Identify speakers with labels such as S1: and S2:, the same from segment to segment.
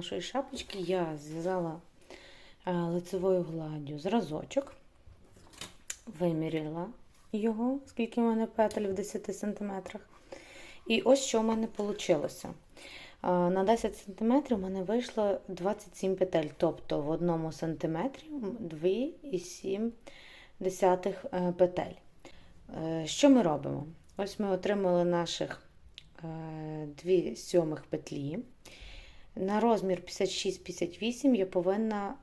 S1: нашої шапочки, я зв'язала е, лицевою гладдю зразочок, виміряла його, скільки в мене петель в 10 см. І ось що в мене вийшло. На 10 см в мене вийшло 27 петель, тобто в одному сантиметрі 2,7 е, петель. Е, Що ми робимо? Ось ми отримали наших 2 сьомих петлі. На розмір 56-58 я повинна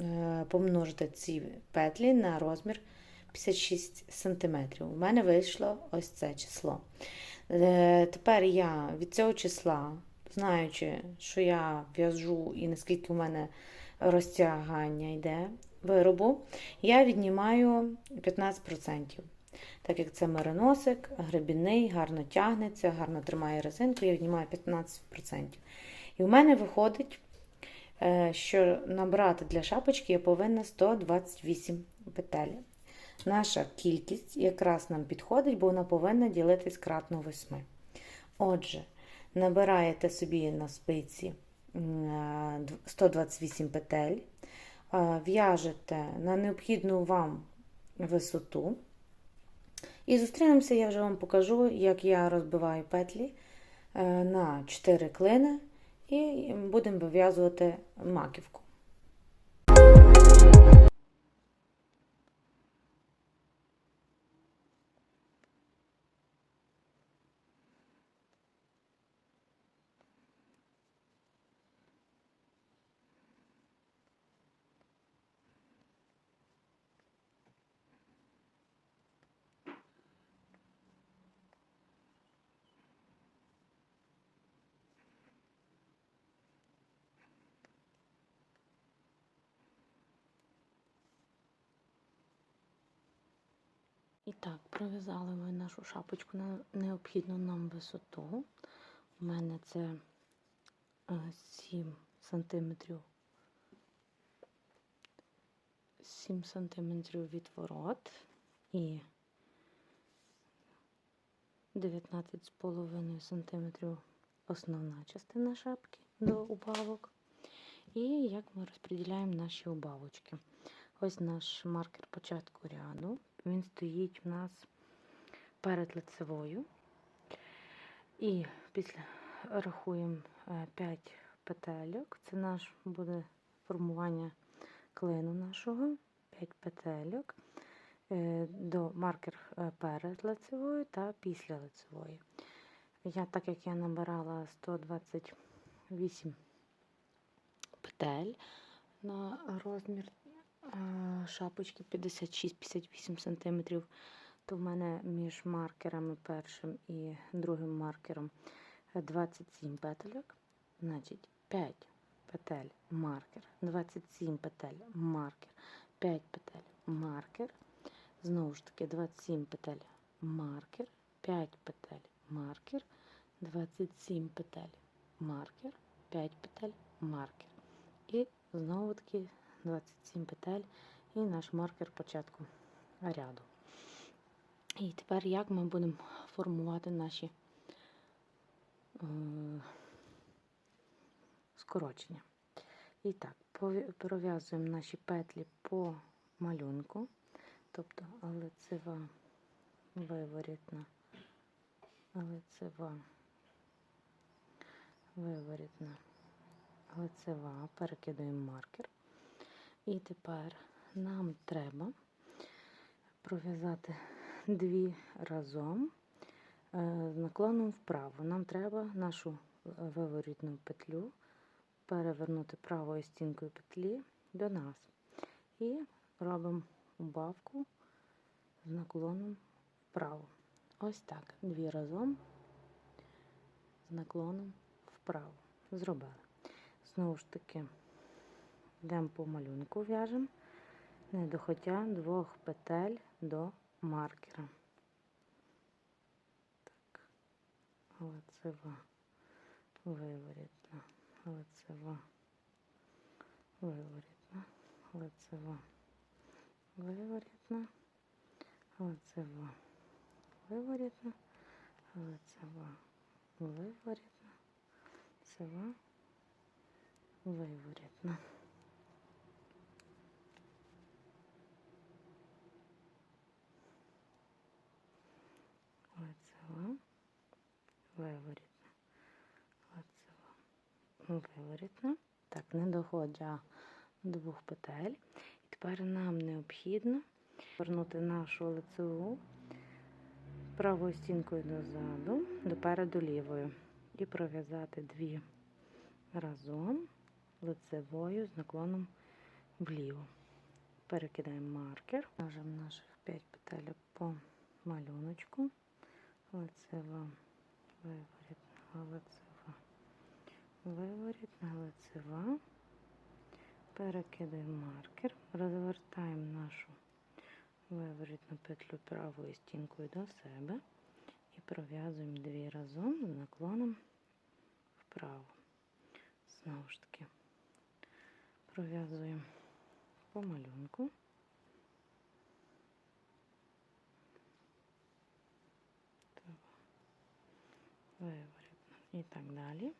S1: е, помножити ці петлі на розмір 56 см. У мене вийшло ось це число. Е, Тепер я від цього числа, знаючи, що я в'яжу і наскільки у мене розтягання йде виробу, я віднімаю 15%. Так як це мериносик, гребінний, гарно тягнеться, гарно тримає резинку, я віднімаю 15%. І в мене виходить, е, що набрати для шапочки я повинна 128 петель. Наша кількість якраз нам підходить, бо вона повинна ділитись кратно 8. Отже, набираєте собі на спиці 128 петель, в'яжете на необхідну вам висоту. І зустрінемося, я вже вам покажу, як я розбиваю петлі е, на 4 клини і будемо вив'язувати маківку. І так, пров'язали ми нашу шапочку на необхідну нам висоту. У мене це 7 сантиметрів 7 сантиметрів від ворот і 19,5 сантиметрів основна частина шапки до убавок. І як ми розподіляємо наші убавочки. Ось наш маркер початку ряду. Він стоїть у нас перед лицевою. І після рахуємо 5 петельок. Це наш буде формування клину нашого. 5 петельок е, до маркер е, перед лицевою та після лицевої. Я, так як я набирала 128 петель на розмір шапочки 56-58 см, то в мене між маркерами першим і другим маркером 27 петельок. Значить, 5 петель маркер, 27 петель маркер, 5 петель маркер. Знову ж таки, 27 петель маркер, 5 петель маркер, 27 петель маркер, 5 петель маркер. І знову таки 27 петель і наш маркер початку ряду. І тепер як ми будемо формувати наші е, скорочення. І так, пров'язуємо наші петлі по малюнку, тобто лицева виворітна, лицева, виворітна, лицева, перекидаємо маркер. І тепер нам треба пров'язати дві разом е, з наклоном вправо. Нам треба нашу виворітну петлю перевернути правою стінкою петлі до нас. І робимо убавку з наклоном вправо. Ось так. Дві разом з наклоном вправо. Зробили. Знову ж таки. Йдемо по малюнку в'яжемо, не доходя двох петель до маркера. Так, лицева, виворітна, лицева, виворітна, лицева, виворітна, лицева, виворітна, лицева, виворітна, лицева, виворітна. Лицева, виворітна, лицева, виворітна. Так, не доходя до двох петель. І тепер нам необхідно повернути нашу лицеву правою стінкою дозаду, допереду лівою. І пров'язати дві разом лицевою з наклоном вліво. Перекидаємо маркер, в'яжемо наших 5 петель по малюночку, лицева, виворітна, лицева, виворітна, лицева. Перекидаємо маркер, розвертаємо нашу виворітну петлю правою стінкою до себе і пров'язуємо дві разом з наклоном вправо. Знову ж таки, пров'язуємо по малюнку. Виворітно. І так далі.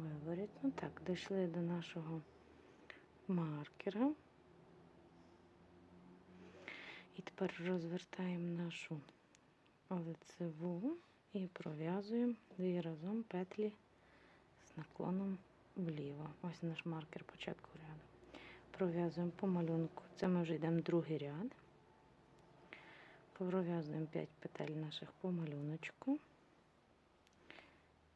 S1: Виворітно. Так, дійшли до нашого маркера. І тепер розвертаємо нашу лицеву і пров'язуємо дві разом петлі з наклоном вліво. Ось наш маркер початку ряду. Пров'язуємо по малюнку. Це ми вже йдемо другий ряд. Пров'язуємо 5 петель наших по малюночку.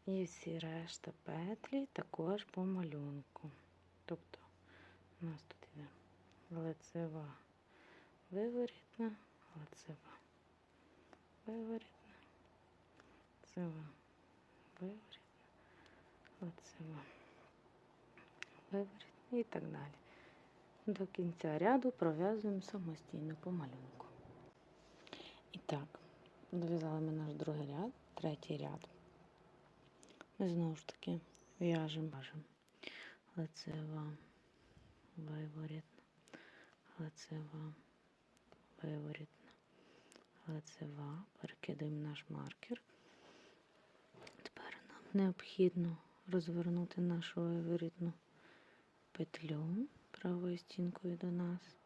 S1: І всі решта петлі також по малюнку. Тобто у нас тут іде лицева виворітна, лицева, виворітна, лицева, виворітна, лицева, виворітна і так далі. До кінця ряду пров'язуємо самостійно по малюнку. І так, дов'язали ми наш другий ряд, третій ряд. Ми знову ж таки в'яжемо, в'яжемо. Лицева, виворітна, лицева, виворітна, лицева. Перекидаємо наш маркер. Тепер нам необхідно розвернути нашу виворітну петлю правою стінкою до нас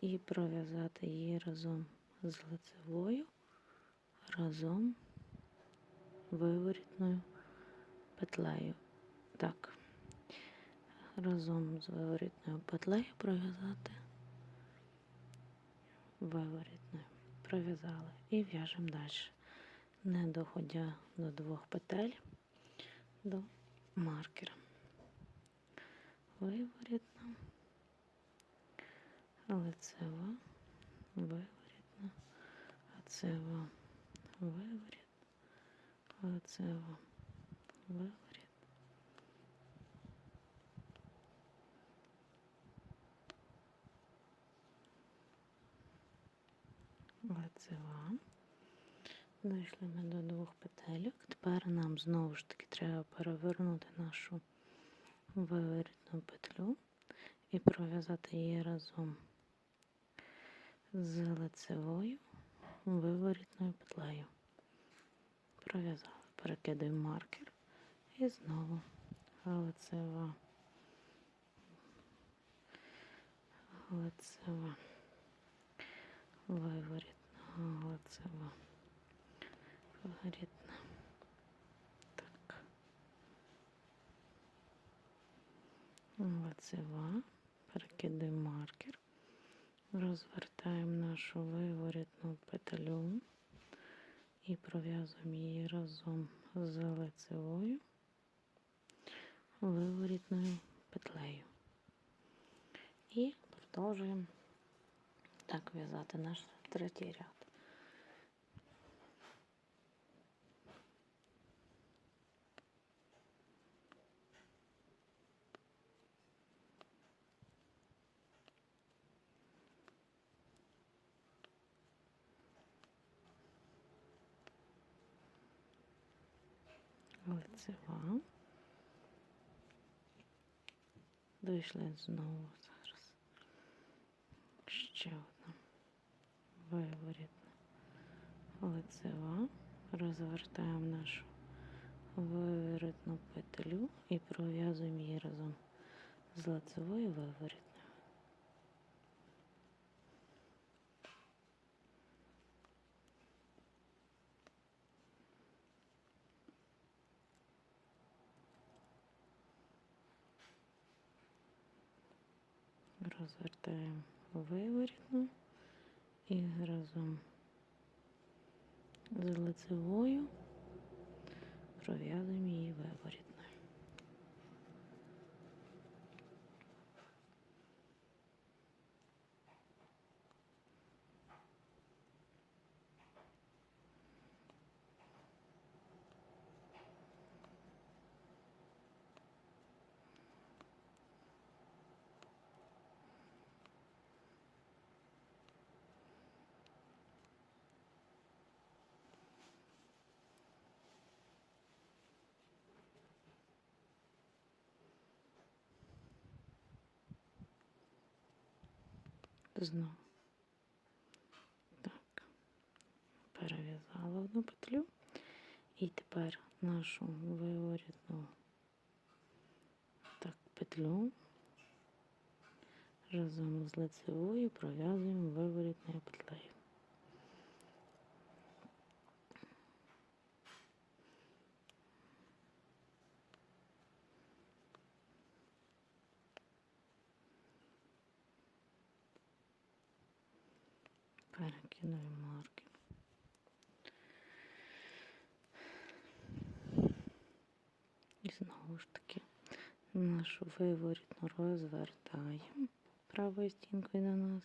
S1: і пров'язати її разом з лицевою, разом виворітною петлею. Так, разом з виворітною петлею пров'язати. Виворітною. Пров'язали. І в'яжемо далі, не доходя до двох петель до маркера. Виворітна, лицева, виворітна, лицева, виворітна, лицева виворіт. Лицева. Дійшли ми до двох петельок. Тепер нам знову ж таки треба перевернути нашу виворітну петлю і пров'язати її разом з лицевою виворітною петлею. Пров'язали, перекидаємо маркер і знову лицева, лицева, виворітна, лицева, виворітна. Так. Лицева, перекидаємо маркер, розвертаємо нашу виворітну петлю і пров'язуємо її разом з лицевою виворітною петлею. І продовжуємо так в'язати наш третій ряд. Лицева. Вийшли знову зараз. Ще одна виворітна лицева. Розвертаємо нашу виворітну петлю і пров'язуємо її разом з лицевою виворітною. Розвертаємо виворітну і разом з лицевою пров'язуємо її виворітною. Знову. Так. Перев'язала одну петлю. І тепер нашу виворітну так, петлю разом з лицевою пров'язуємо виворітною петлею. Перекидуємо марки. І знову ж таки нашу виворітну розвертаємо правою стінкою до нас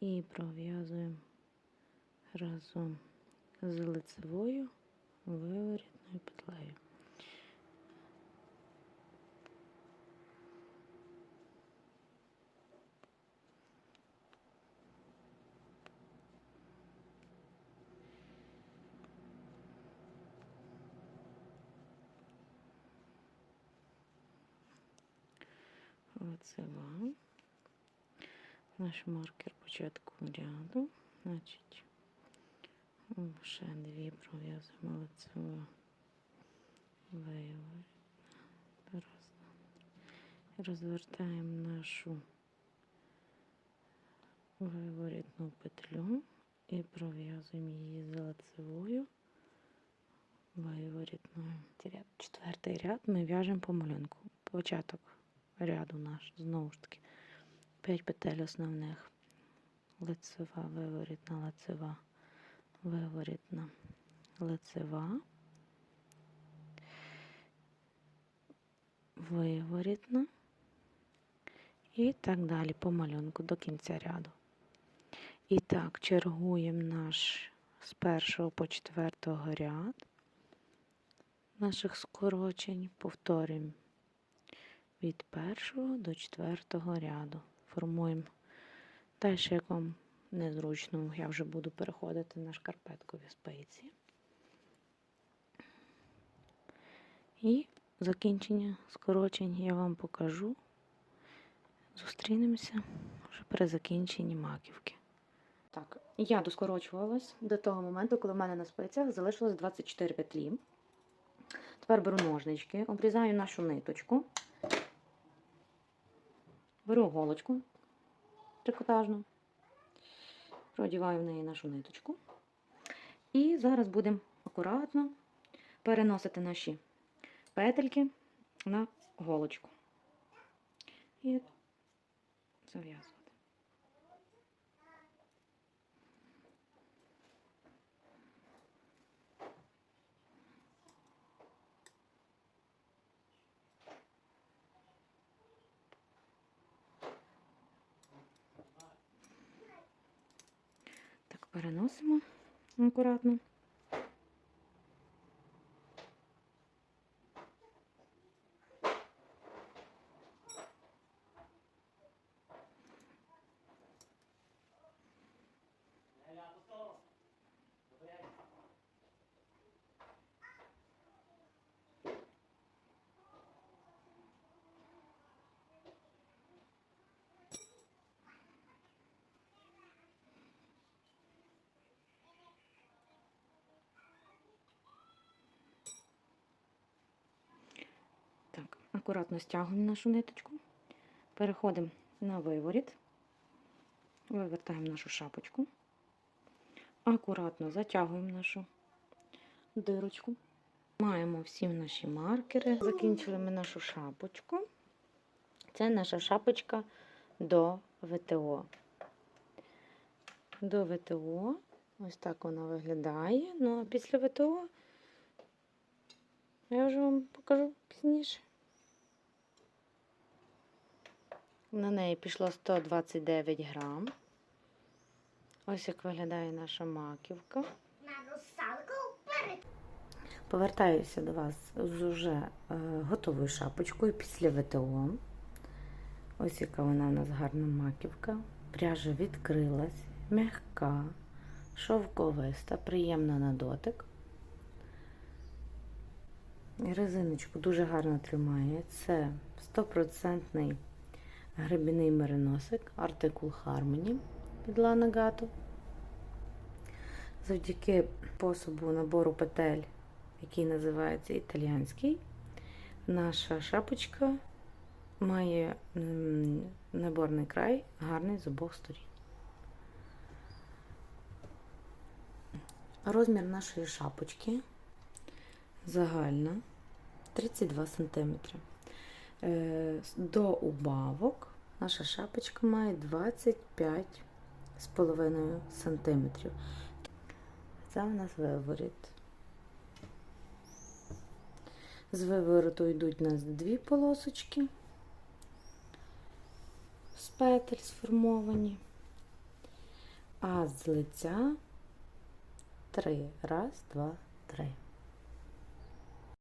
S1: і пров'язуємо разом з лицевою виворітною петлею. Лицева. Наш маркер початку ряду. Значить, ще дві пров'язуємо лицеву виворітну. Розвертаємо нашу виворітну петлю і пров'язуємо її з лицевою виворітною. Четвертий ряд ми в'яжемо по малюнку. Початок ряду наш, знову ж таки, 5 петель основних. Лицева, виворітна, лицева, виворітна, лицева, виворітна і так далі по малюнку до кінця ряду. І так, чергуємо наш з першого по четвертого ряд наших скорочень, повторюємо від першого до четвертого ряду. Формуємо далі, як вам незручно, я вже буду переходити на шкарпеткові спиці. І закінчення скорочень я вам покажу. Зустрінемося вже при закінченні маківки. Так, я доскорочувалась до того моменту, коли в мене на спицях залишилось 24 петлі. Тепер беру ножнички, обрізаю нашу ниточку. Беру голочку трикотажну, продіваю в неї нашу ниточку. І зараз будемо акуратно переносити наші петельки на голочку. І зав'язувати. Так, переносимо акуратно. Акуратно стягуємо нашу ниточку, переходимо на виворіт, вивертаємо нашу шапочку, акуратно затягуємо нашу дирочку. Маємо всі наші маркери. Закінчили ми нашу шапочку. Це наша шапочка до ВТО. До ВТО. Ось так вона виглядає. Ну, а після ВТО я вже вам покажу пізніше. На неї пішло 129 грам. Ось як виглядає наша маківка. Повертаюся до вас з уже е, готовою шапочкою після ВТО. Ось яка вона у нас гарна маківка. Пряжа відкрилась, м'яка, шовковиста, приємна на дотик. Резиночку дуже гарно тримає. Це 100% гребіний мериносик, артикул Harmony від Lana Gato. Завдяки способу набору петель який називається італіанський. Наша шапочка має наборний край гарний з обох сторін. Розмір нашої шапочки загальна 32 см. До убавок наша шапочка має 25,5 см. Це у нас виворіт. З вивороту йдуть у нас дві полосочки з петель сформовані, а з лиця три. Раз, два, три.